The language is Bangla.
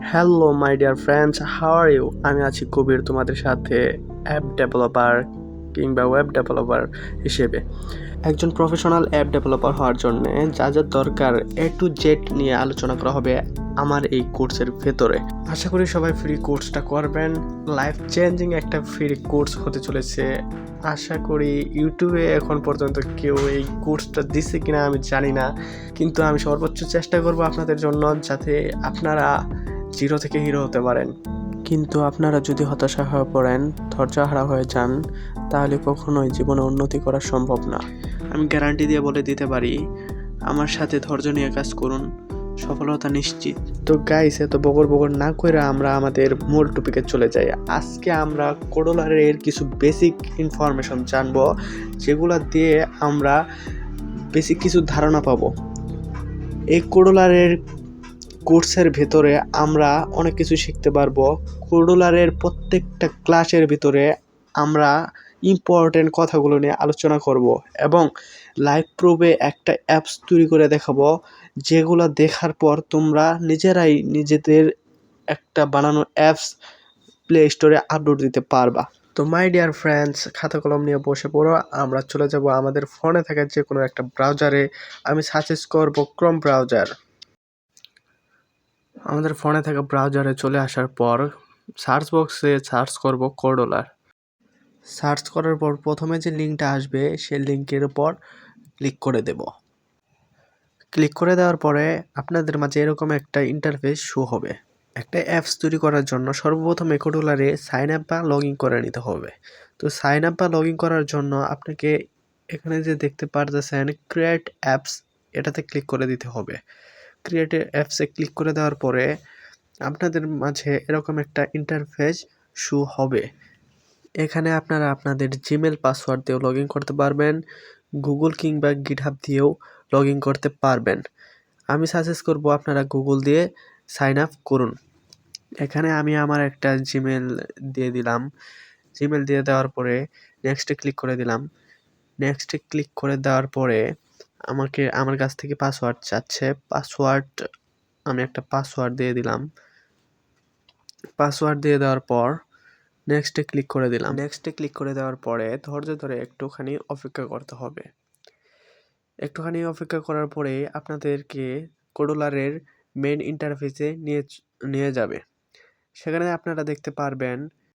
Hello my dear friends how are you আমি আছি কবির তোমাদের সাথে অ্যাপ ডেভেলপার কিংবা ওয়েব ডেভেলপার হিসেবে। একজন প্রফেশনাল অ্যাপ ডেভেলপার হওয়ার জন্য যা যা দরকার এ টু জেড নিয়ে আলোচনা করা হবে আমার এই কোর্সের ভেতরে। আশা করি সবাই ফ্রি কোর্সটা করবেন। লাইফ চেঞ্জিং একটা ফ্রি কোর্স হতে চলেছে। আশা করি ইউটিউবে এখন পর্যন্ত কেউ এই কোর্সটা দিছে কিনা আমি জানি না। কিন্তু আমি সর্বোচ্চ চেষ্টা করব আপনাদের জন্য যাতে আপনারা জিরো থেকে হিরো হতে পারেন। কিন্তু আপনারা যদি হতাশা হয়ে পড়েন, ধৈর্যহারা হয়ে যান, তাহলে কখনোই জীবনে উন্নতি করা সম্ভব না। আমি গ্যারান্টি দিয়ে বলে দিতে পারি, আমার সাথে ধৈর্য নিয়ে কাজ করুন, সফলতা নিশ্চিত। তো গাইস এত বগর বগর না করে আমরা আমাদের মূল টপিকে চলে যাই। আজকে আমরা কোডোলারের কিছু বেসিক ইনফরমেশন জানব, যেগুলো দিয়ে আমরা বেসিক কিছু ধারণা পাবো। এই কোডোলারের কোর্সের ভেতরে আমরা অনেক কিছু শিখতে পারব। কোডোলারের প্রত্যেকটা ক্লাসের ভিতরে আমরা ইম্পর্টেন্ট কথাগুলো নিয়ে আলোচনা করব এবং লাইভ প্রুফে একটা অ্যাপস তৈরি করে দেখাবো, যেগুলো দেখার পর তোমরা নিজেরাই নিজেদের একটা বানানো অ্যাপস প্লে স্টোরে আপলোড দিতে পারবা। তো মাই ডিয়ার ফ্রেন্ডস খাতা কলম নিয়ে বসে পড়ো, আমরা চলে যাব আমাদের ফোনে থাকা যে কোনো একটা ব্রাউজারে আমি সাজেস্ট করব ক্রোম ব্রাউজার আমাদের ফোনে থাকা ব্রাউজারে চলে আসার পর সার্চ বক্সে সার্চ করব কোডোলার সার্চ করার পর প্রথমে যে লিঙ্কটা আসবে, সেই লিঙ্কের উপর ক্লিক করে দেব। ক্লিক করে দেওয়ার পরে আপনাদের মাঝে এরকম একটা ইন্টারফেস শো হবে। একটা অ্যাপস তৈরি করার জন্য সর্বপ্রথম কোডোলারে সাইন আপ বা লগ ইন করে নিতে হবে। তো সাইন আপ বা লগ ইন করার জন্য আপনাকে এখানে যে দেখতে পারতেছেন ক্রিয়েট অ্যাপস এটাতে ক্লিক করে দিতে হবে। ক্রিয়েট অ্যাপসে ক্লিক করে দেওয়ার পরে আপনাদের মাঝে এরকম একটা ইন্টারফেস শো হবে। এখানে আপনারা আপনাদের জিমেল পাসওয়ার্ড দিয়েও লগ করতে পারবেন গুগল কিংবা গিটহাব দিয়েও লগ করতে পারবেন। আমি সাজেস্ট করব আপনারা গুগল দিয়ে সাইন আপ করুন। এখানে আমি আমার একটা জিমেল দিয়ে দিলাম। জিমেল দিয়ে দেওয়ার পরে নেক্সটে ক্লিক করে দিলাম। নেক্সটে ক্লিক করে দেওয়ার পরে আমাকে, আমার কাছ থেকে পাসওয়ার্ড চাচ্ছে। পাসওয়ার্ড আমি একটা পাসওয়ার্ড দিয়ে দিলাম। পাসওয়ার্ড দিয়ে দেওয়ার পর নেক্সটে ক্লিক করে দিলাম। নেক্সটে ক্লিক করে দেওয়ার পরে ধৈর্য ধরে একটুখানি অপেক্ষা করতে হবে। একটুখানি অপেক্ষা করার পরে আপনাদেরকে কোডোলারের মেন ইন্টারফেসে নিয়ে নিয়ে যাবে। সেখানে আপনারা দেখতে পারবেন